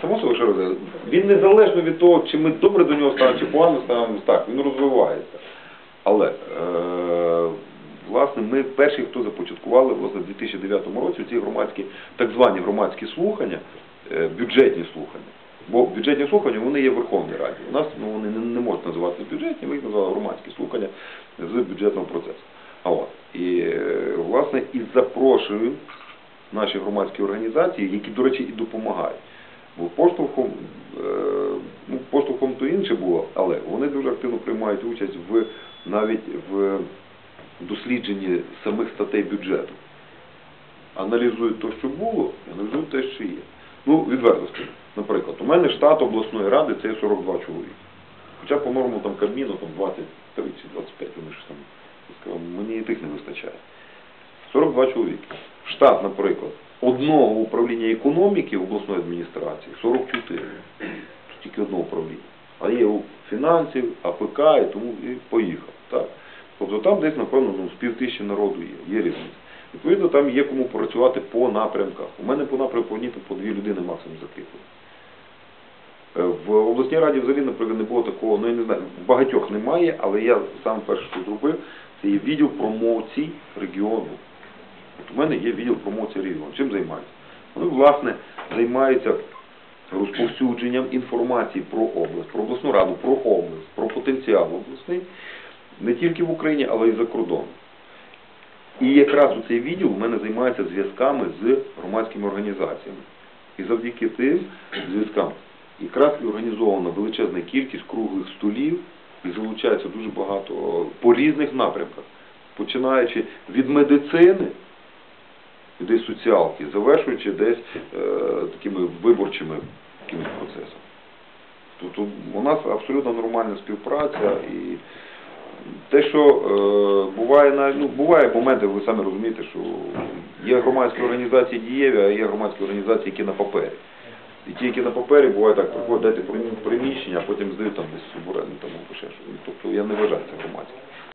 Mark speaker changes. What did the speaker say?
Speaker 1: Само собою, що розвивається. Він незалежно від того, чи ми добре до нього ставимо, чи погано ставимо, так, він розвивається. Але, е, власне, ми перші, хто започаткували в 2009 році ці громадські, так звані громадські слухання, е, бюджетні слухання. Бо бюджетні слухання вони є в Верховній Раді. У нас ну, вони не, можуть називатися бюджетні, ми їх називали громадські слухання з бюджетного процесу. І, е, власне, і запрошуємо наші громадські організації, які, до речі, і допомагають. Бо поштовхом, е, ну, поштовхом то інше було, але вони дуже активно приймають участь в навіть в дослідженні самих статей бюджету. Аналізують те, що було, і аналізують те, що є. Ну, відверто скажу. Наприклад, у мене штат обласної ради це 42 чоловіки. Хоча по норму там Кабміну там 23 чи 25, вони ж там сказав, мені і тих не вистачає. 42 чоловіки. Штат, наприклад, одного управління економіки обласної адміністрації 44. Це тільки одного управління. А є у фінансів, АПК і тому і поїхав. Так? Тобто там десь, напевно, ну, з пів тисячі народу є, є різниця. Відповідно, там є кому працювати по напрямках. У мене по напрямку ні, по дві людини максимум закріплено. Е, В обласній раді взагалі, наприклад, не було такого, ну я не знаю, багатьох немає, але я сам перше, що зробив, це є відділ промоцій регіону. У мене є відділ промоції регіону. Чим займаються? Вони, власне, займаються розповсюдженням інформації про область, про обласну раду, про область, про потенціал обласний, не тільки в Україні, але й за кордоном. І якраз у цей відділ у мене займається зв'язками з громадськими організаціями. І завдяки тим зв'язкам якраз і організована величезна кількість круглих столів, і залучається дуже багато по різних напрямках, починаючи від медицини, і десь соціалки, завершуючи десь е, такими виборчими якимись процесами. Тобто у нас абсолютно нормальна співпраця і те, що е, буває на ну буває моменти, ви самі розумієте, що є громадські організації дієві, а є громадські організації, які на папері. І ті, які на папері, буває так, приходять дати приміщення, а потім здають там десь суборенду, там або ще щось. Тобто я не вважаю це громадським.